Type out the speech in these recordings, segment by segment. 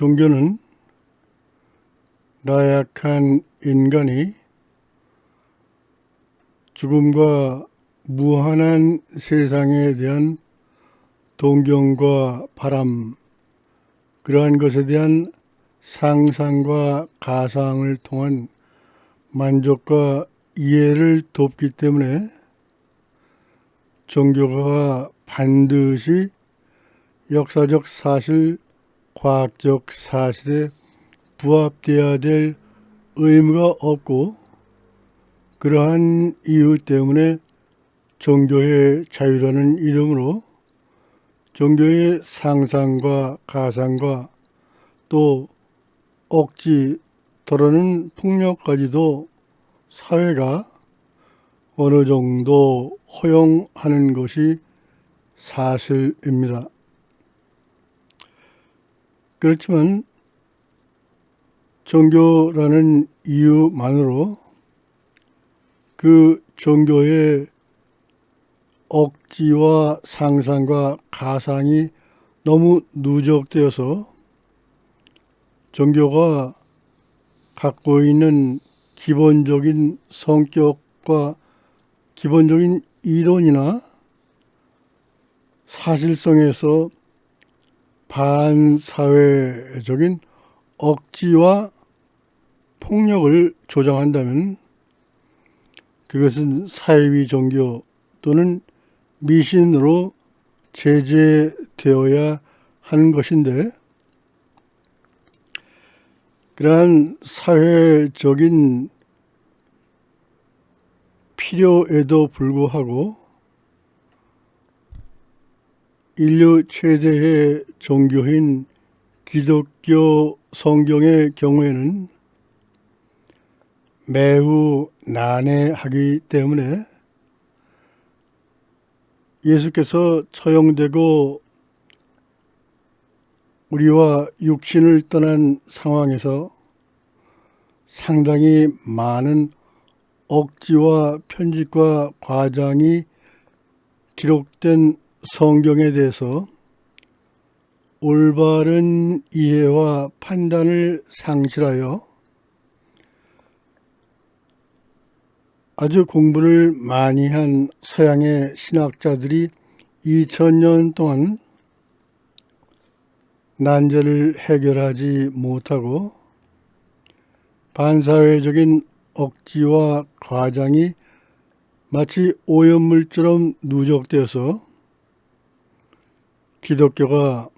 종교는 나약한 인간이 죽음과 무한한 세상에 대한 동경과 바람, 그러한 것에 대한 상상과 가상을 통한 만족과 이해를 돕기 때문에 종교가 반드시 역사적 사실, 과학적 사실에 부합되어야 될 의무가 없고 그러한 이유 때문에 종교의 자유라는 이름으로 종교의 상상과 가상과 또 억지 또는 폭력까지도 사회가 어느 정도 허용하는 것이 사실입니다. 그렇지만 종교라는 이유만으로 그 종교의 억지와 상상과 가상이 너무 누적되어서 종교가 갖고 있는 기본적인 성격과 기본적인 이론이나 사실성에서 반사회적인 억지와 폭력을 조장한다면 그것은 사회위 종교 또는 미신으로 제재되어야 하는 것인데 그러한 사회적인 필요에도 불구하고 인류 최대의 종교인 기독교 성경의 경우에는 매우 난해하기 때문에 예수께서 처형되고 우리와 육신을 떠난 상황에서 상당히 많은 억지와 편집과 과장이 기록된 성경에 대해서 올바른 이해와 판단을 상실하여 아주 공부를 많이 한 서양의 신학자들이 2000년 동안 난제를 해결하지 못하고 반사회적인 억지와 과장이 마치 오염물처럼 누적되어서 기독교가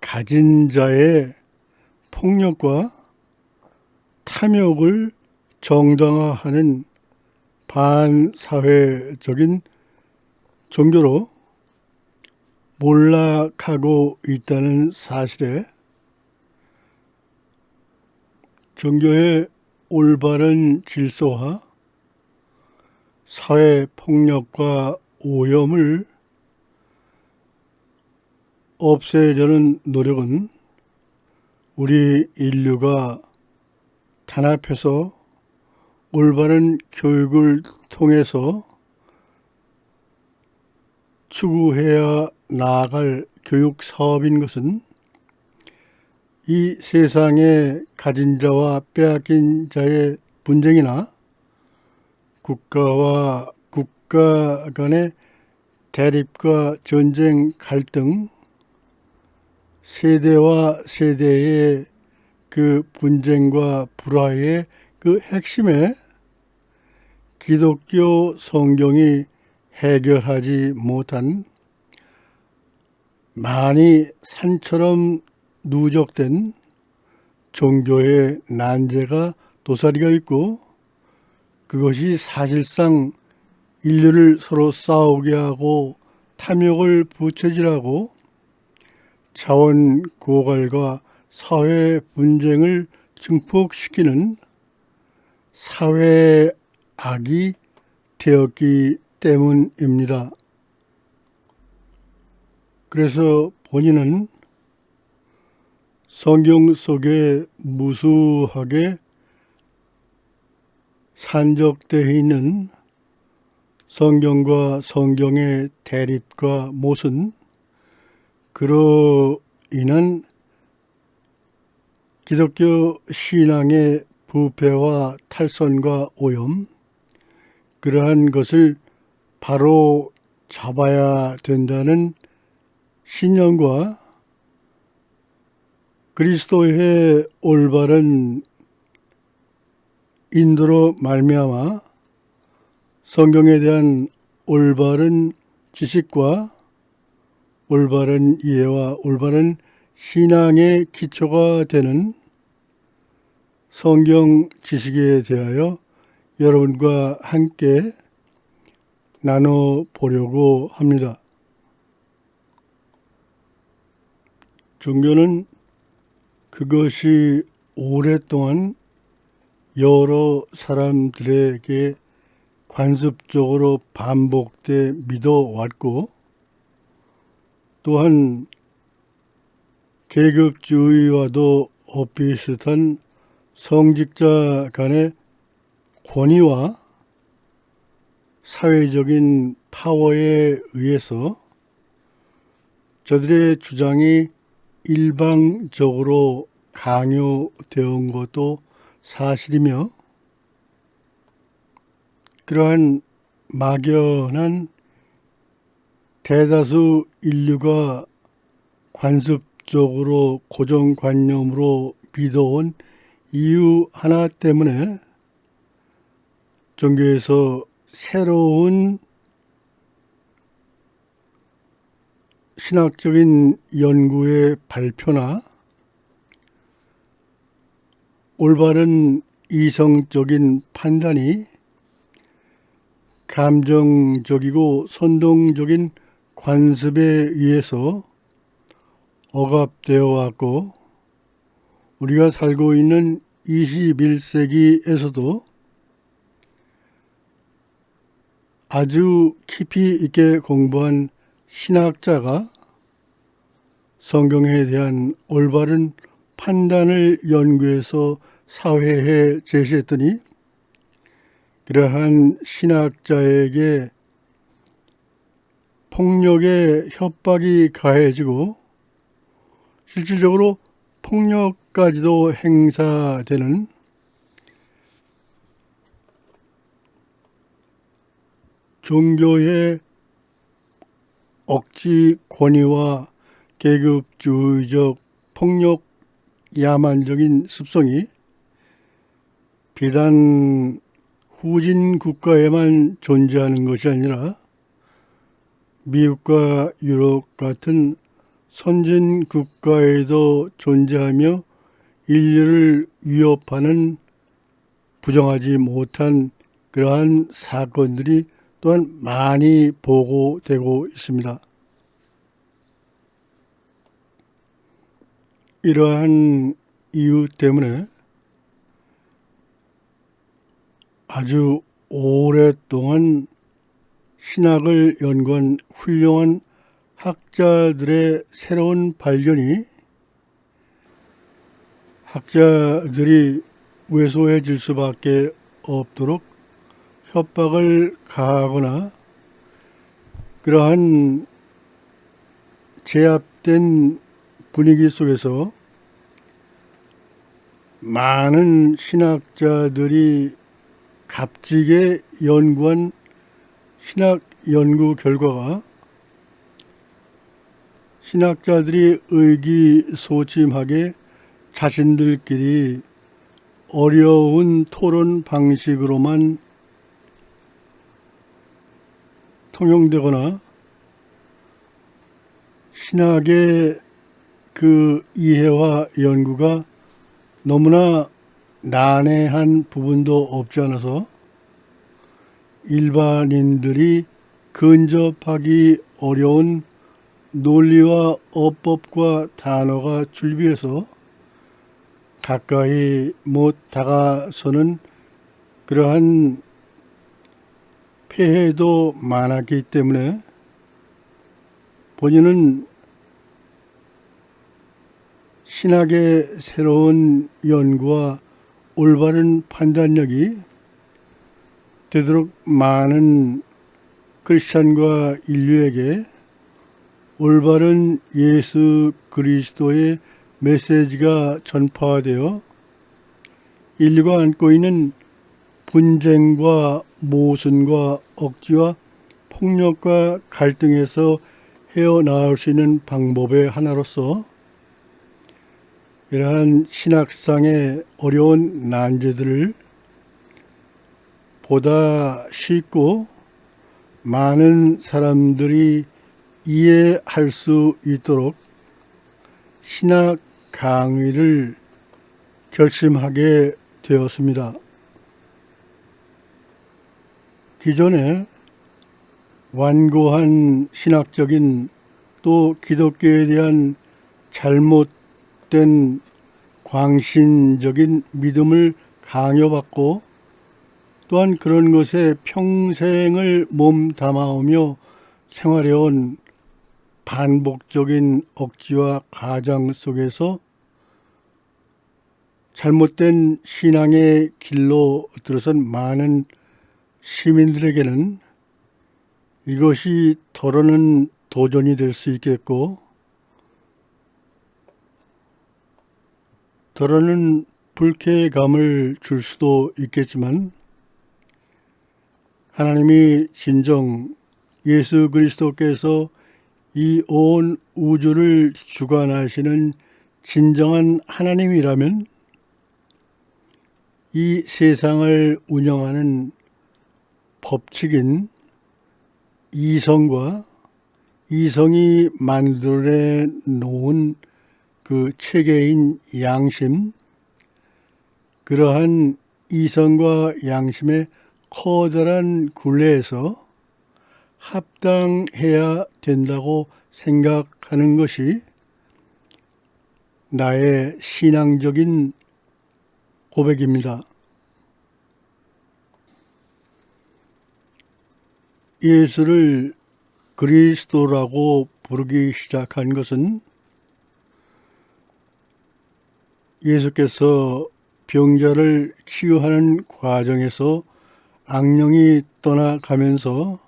가진 자의 폭력과 탐욕을 정당화하는 반사회적인 종교로 몰락하고 있다는 사실에 종교의 올바른 질서와 사회 폭력과 오염을 없애려는 노력은 우리 인류가 단합해서 올바른 교육을 통해서 추구해야 나아갈 교육 사업인 것은 이 세상에 가진 자와 빼앗긴 자의 분쟁이나 국가와 국가 간의 대립과 전쟁 갈등, 세대와 세대의 그 분쟁과 불화의 그 핵심에 기독교 성경이 해결하지 못한 많이 산처럼 누적된 종교의 난제가 도사리가 있고 그것이 사실상 인류를 서로 싸우게 하고 탐욕을 부채질하고 자원 고갈과 사회 분쟁을 증폭시키는 사회 악이 되었기 때문입니다. 그래서 본인은 성경 속에 무수하게 산적되어 있는 성경과 성경의 대립과 못은 그로 인한 기독교 신앙의 부패와 탈선과 오염, 그러한 것을 바로 잡아야 된다는 신념과 그리스도의 올바른 인도로 말미암아 성경에 대한 올바른 지식과 올바른 이해와 올바른 신앙의 기초가 되는 성경 지식에 대하여 여러분과 함께 나눠 보려고 합니다. 종교는 그것이 오랫동안 여러 사람들에게 관습적으로 반복돼 믿어왔고 또한 계급주의와도 엇비슷한 성직자 간의 권위와 사회적인 파워에 의해서 저들의 주장이 일방적으로 강요되어 온 것도 사실이며 그러한 막연한 대다수 인류가 관습적으로 고정관념으로 믿어온 이유 하나 때문에 종교에서 새로운 신학적인 연구의 발표나 올바른 이성적인 판단이 감정적이고 선동적인 관습에 의해서 억압되어 왔고 우리가 살고 있는 21세기에서도 아주 깊이 있게 공부한 신학자가 성경에 대한 올바른 판단을 연구해서 사회에 제시했더니 그러한 신학자에게 폭력의 협박이 가해지고 실질적으로 폭력까지도 행사되는 종교의 억지 권위와 계급주의적 폭력 야만적인 습성이 비단 후진 국가에만 존재하는 것이 아니라 미국과 유럽 같은 선진 국가에도 존재하며 인류를 위협하는 부정하지 못한 그러한 사건들이 또한 많이 보고되고 있습니다. 이러한 이유 때문에 아주 오랫동안 신학을 연구한 훌륭한 학자들의 새로운 발견이 학자들이 왜소해질 수밖에 없도록 협박을 가하거나 그러한 제압된 분위기 속에서 많은 신학자들이 값지게 연구한 신학 연구 결과가 신학자들이 의기소침하게 자신들끼리 어려운 토론 방식으로만 통용되거나 신학의 그 이해와 연구가 너무나 난해한 부분도 없지 않아서 일반인들이 근접하기 어려운 논리와 어법과 단어가 줄비해서 가까이 못 다가서는 그러한 폐해도 많았기 때문에 본인은 신학의 새로운 연구와 올바른 판단력이 되도록 많은 크리스찬과 인류에게 올바른 예수 그리스도의 메시지가 전파되어 인류가 안고 있는 분쟁과 모순과 억지와 폭력과 갈등에서 헤어나올 수 있는 방법의 하나로서 이러한 신학상의 어려운 난제들을 보다 쉽고 많은 사람들이 이해할 수 있도록 신학 강의를 결심하게 되었습니다. 기존에 완고한 신학적인 또 기독교에 대한 잘못된 광신적인 믿음을 강요받고 또한 그런 것에 평생을 몸 담아오며 생활해온 반복적인 억지와 가장 속에서 잘못된 신앙의 길로 들어선 많은 시민들에게는 이것이 덜어는 도전이 될 수 있겠고 덜어는 불쾌감을 줄 수도 있겠지만 하나님이 진정 예수 그리스도께서 이 온 우주를 주관하시는 진정한 하나님이라면 이 세상을 운영하는 법칙인 이성과 이성이 만들어 놓은 그 체계인 양심, 그러한 이성과 양심의 커다란 굴레에서 합당해야 된다고 생각하는 것이 나의 신앙적인 고백입니다. 예수를 그리스도라고 부르기 시작한 것은 예수께서 병자를 치유하는 과정에서 악령이 떠나가면서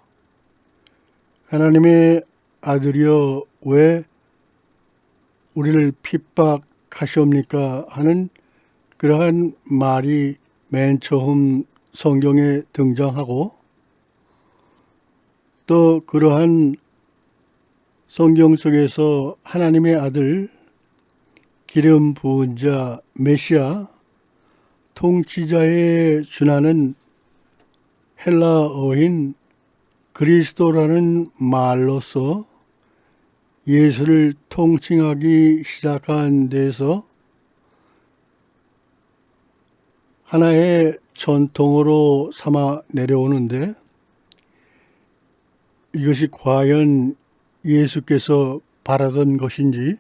하나님의 아들이여 왜 우리를 핍박하시옵니까? 하는 그러한 말이 맨 처음 성경에 등장하고 또 그러한 성경 속에서 하나님의 아들 기름 부은 자 메시아 통치자에 준하는 헬라어인 그리스도라는 말로서 예수를 통칭하기 시작한 데서 하나의 전통으로 삼아 내려오는데 이것이 과연 예수께서 바라던 것인지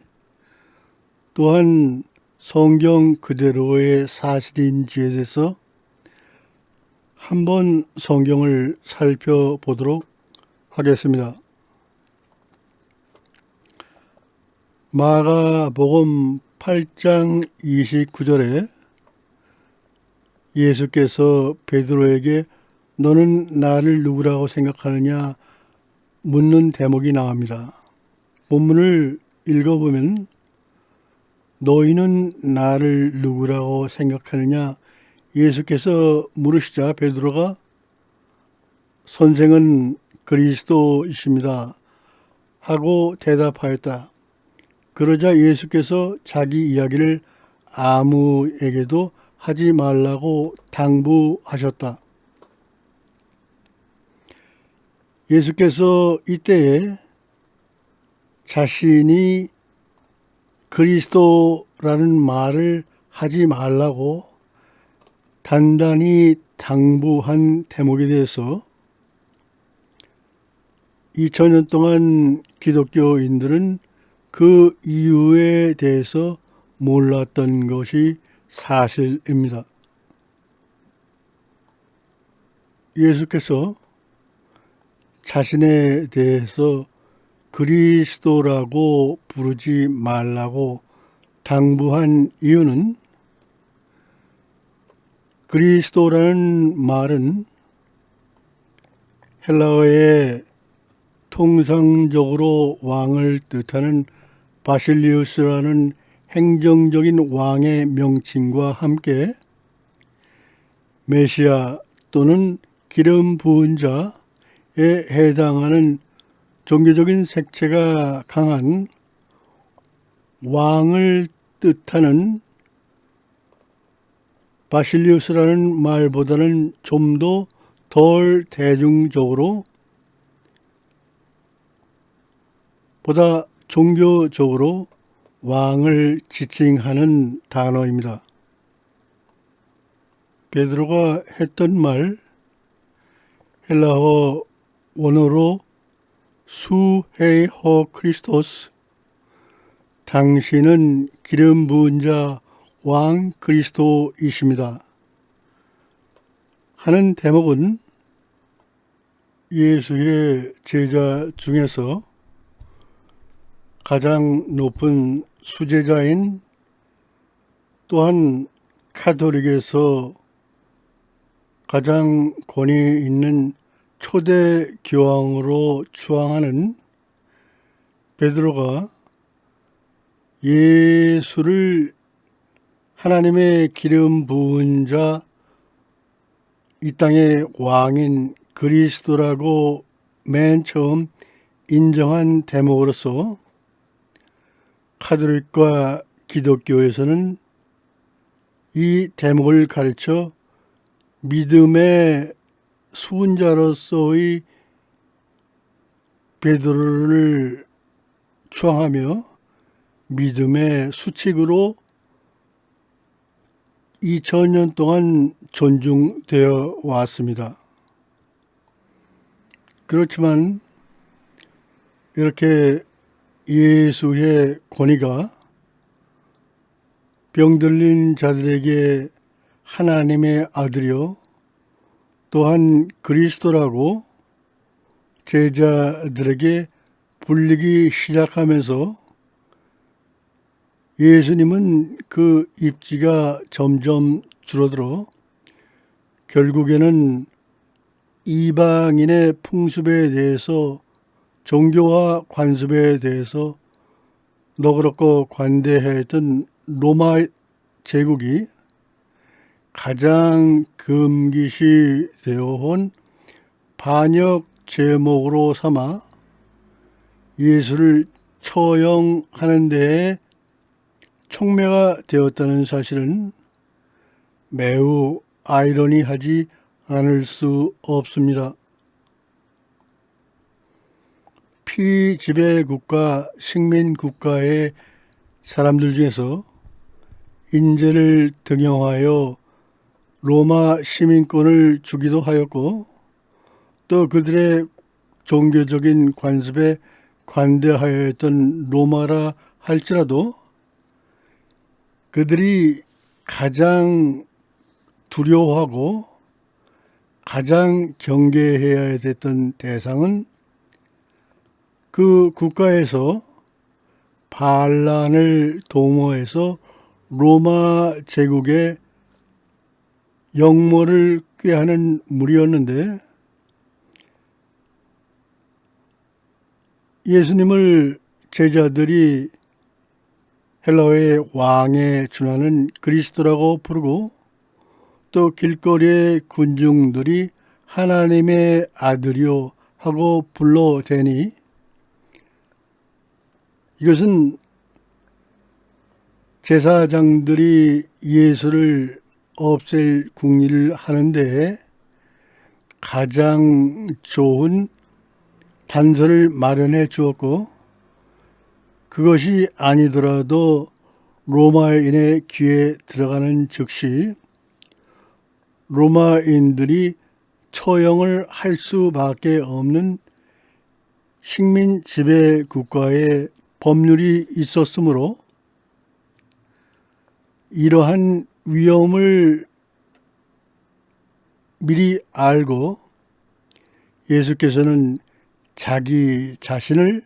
또한 성경 그대로의 사실인지에 대해서 한번 성경을 살펴보도록 하겠습니다. 마가복음 8장 29절에 예수께서 베드로에게 너는 나를 누구라고 생각하느냐 묻는 대목이 나옵니다. 본문을 읽어보면 너희는 나를 누구라고 생각하느냐 예수께서 물으시자 베드로가 선생은 그리스도이십니다 하고 대답하였다. 그러자 예수께서 자기 이야기를 아무에게도 하지 말라고 당부하셨다. 예수께서 이때에 자신이 그리스도라는 말을 하지 말라고 단단히 당부한 대목에 대해서 2000년 동안 기독교인들은 그 이유에 대해서 몰랐던 것이 사실입니다. 예수께서 자신에 대해서 그리스도라고 부르지 말라고 당부한 이유는 그리스도라는 말은 헬라어의 통상적으로 왕을 뜻하는 바실리우스라는 행정적인 왕의 명칭과 함께 메시아 또는 기름 부은 자에 해당하는 종교적인 색채가 강한 왕을 뜻하는 바실리우스라는 말보다는 좀 더 덜 대중적으로 보다 종교적으로 왕을 지칭하는 단어입니다. 베드로가 했던 말 헬라어 원어로 수헤이허 크리스토스 당신은 기름 부은 자 왕 그리스도이십니다. 하는 대목은 예수의 제자 중에서 가장 높은 수제자인 또한 카톨릭에서 가장 권위 있는 초대 교황으로 추앙하는 베드로가 예수를 하나님의 기름 부은 자 이 땅의 왕인 그리스도라고 맨 처음 인정한 대목으로서 카톨릭과 기독교에서는 이 대목을 가르쳐 믿음의 수훈자로서의 베드로를 추앙하며 믿음의 수칙으로 2000년 동안 존중되어 왔습니다. 그렇지만 이렇게 예수의 권위가 병들린 자들에게 하나님의 아들이요 또한 그리스도라고 제자들에게 불리기 시작하면서 예수님은 그 입지가 점점 줄어들어 결국에는 이방인의 풍습에 대해서 종교와 관습에 대해서 너그럽고 관대했던 로마 제국이 가장 금기시 되어 온 반역 제목으로 삼아 예수를 처형하는 데에 촉매가 되었다는 사실은 매우 아이러니하지 않을 수 없습니다. 피지배 국가, 식민 국가의 사람들 중에서 인재를 등용하여 로마 시민권을 주기도 하였고 또 그들의 종교적인 관습에 관대하였던 로마라 할지라도 그들이 가장 두려워하고 가장 경계해야 됐던 대상은 그 국가에서 반란을 도모해서 로마 제국의 영모를 꾀하는 무리였는데 예수님을 제자들이 헬라어의 왕에 준하는 그리스도라고 부르고 또 길거리의 군중들이 하나님의 아들이요 하고 불러대니 이것은 제사장들이 예수를 없앨 궁리를 하는데 가장 좋은 단서를 마련해 주었고 그것이 아니더라도 로마인의 귀에 들어가는 즉시 로마인들이 처형을 할 수밖에 없는 식민 지배 국가의 법률이 있었으므로 이러한 위험을 미리 알고 예수께서는 자기 자신을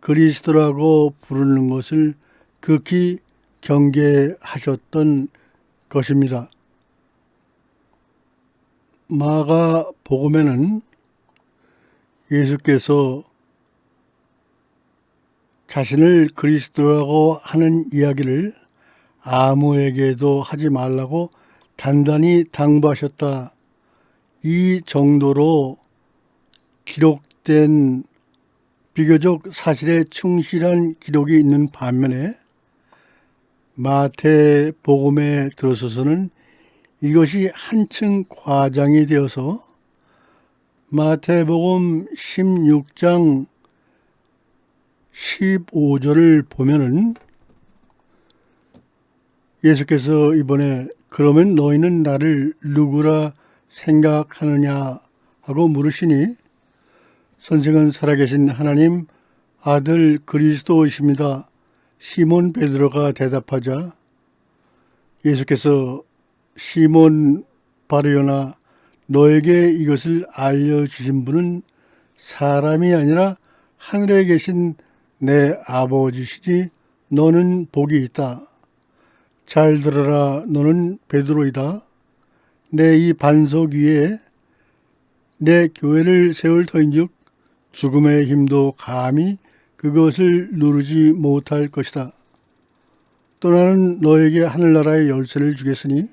그리스도라고 부르는 것을 극히 경계하셨던 것입니다. 마가 복음에는 예수께서 자신을 그리스도라고 하는 이야기를 아무에게도 하지 말라고 단단히 당부하셨다. 이 정도로 기록된 비교적 사실에 충실한 기록이 있는 반면에 마태 복음에 들어서서는 이것이 한층 과장이 되어서 마태복음 16장 15절을 보면은 예수께서 이번에 그러면 너희는 나를 누구라 생각하느냐 하고 물으시니 선생은 살아계신 하나님 아들 그리스도이십니다. 시몬 베드로가 대답하자 예수께서 시몬 바르요나 너에게 이것을 알려주신 분은 사람이 아니라 하늘에 계신 내 아버지시니 너는 복이 있다. 잘 들어라 너는 베드로이다. 내 이 반석 위에 내 교회를 세울 터인즉 죽음의 힘도 감히 그것을 누르지 못할 것이다. 또 나는 너에게 하늘나라의 열쇠를 주겠으니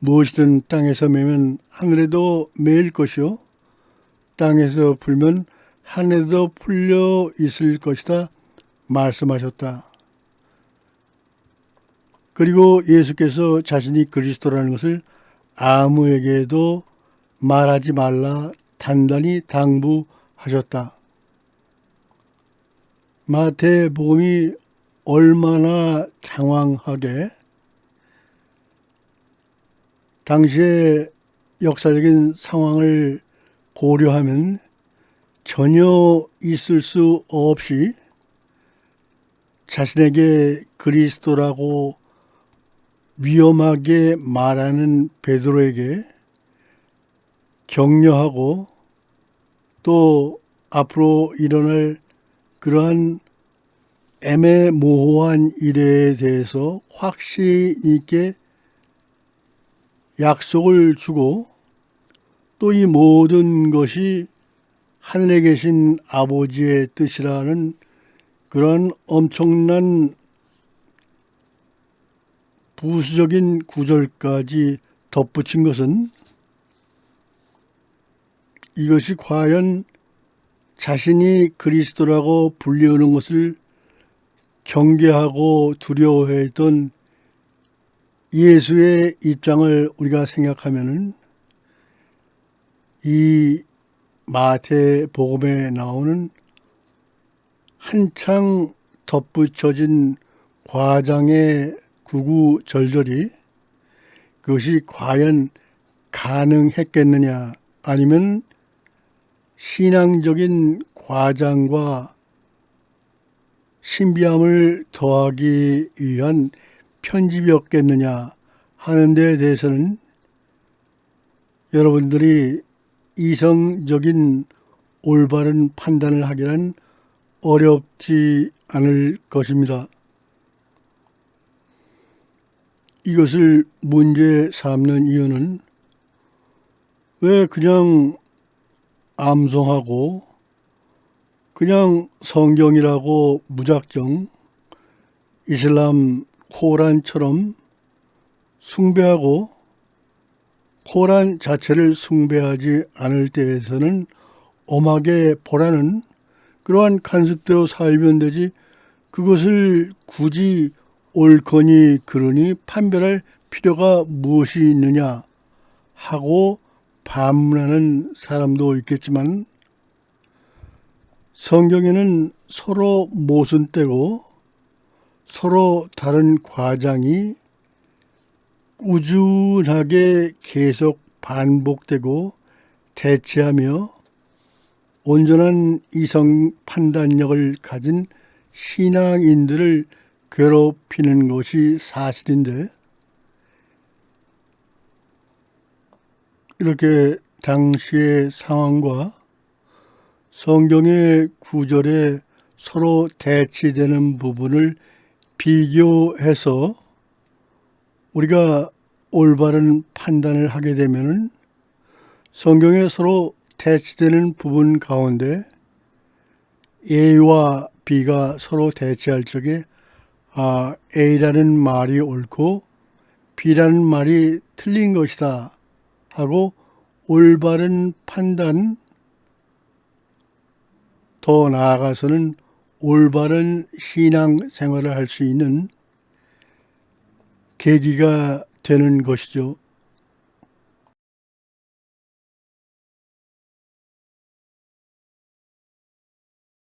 무엇이든 땅에서 매면 하늘에도 매일 것이요 땅에서 풀면 하늘에도 풀려 있을 것이다 말씀하셨다. 그리고 예수께서 자신이 그리스도라는 것을 아무에게도 말하지 말라 단단히 당부 하셨다. 마태복음이 얼마나 장황하게 당시의 역사적인 상황을 고려하면 전혀 있을 수 없이 자신에게 그리스도라고 위험하게 말하는 베드로에게 격려하고 또 앞으로 일어날 그러한 애매모호한 일에 대해서 확신 있게 약속을 주고 또 이 모든 것이 하늘에 계신 아버지의 뜻이라는 그런 엄청난 부수적인 구절까지 덧붙인 것은 이것이 과연 자신이 그리스도라고 불리우는 것을 경계하고 두려워했던 예수의 입장을 우리가 생각하면은 이 마태 복음에 나오는 한창 덧붙여진 과장의 구구절절이 그것이 과연 가능했겠느냐? 아니면 신앙적인 과장과 신비함을 더하기 위한 편집이었겠느냐 하는 데 대해서는 여러분들이 이성적인 올바른 판단을 하기란 어렵지 않을 것입니다. 이것을 문제 삼는 이유는 왜 그냥 암송하고 그냥 성경이라고 무작정 이슬람 코란처럼 숭배하고 코란 자체를 숭배하지 않을 때에서는 엄하게 보라는 그러한 간섭대로 살면 되지 그것을 굳이 옳거니 그러니 판별할 필요가 무엇이 있느냐 하고 반문하는 사람도 있겠지만 성경에는 서로 모순되고 서로 다른 과장이 꾸준하게 계속 반복되고 대체하며 온전한 이성 판단력을 가진 신앙인들을 괴롭히는 것이 사실인데 이렇게 당시의 상황과 성경의 구절에 서로 대치되는 부분을 비교해서 우리가 올바른 판단을 하게 되면은 성경에 서로 대치되는 부분 가운데 A와 B가 서로 대치할 적에 아, A라는 말이 옳고 B라는 말이 틀린 것이다 하고 올바른 판단 더 나아가서는 올바른 신앙 생활을 할 수 있는 계기가 되는 것이죠.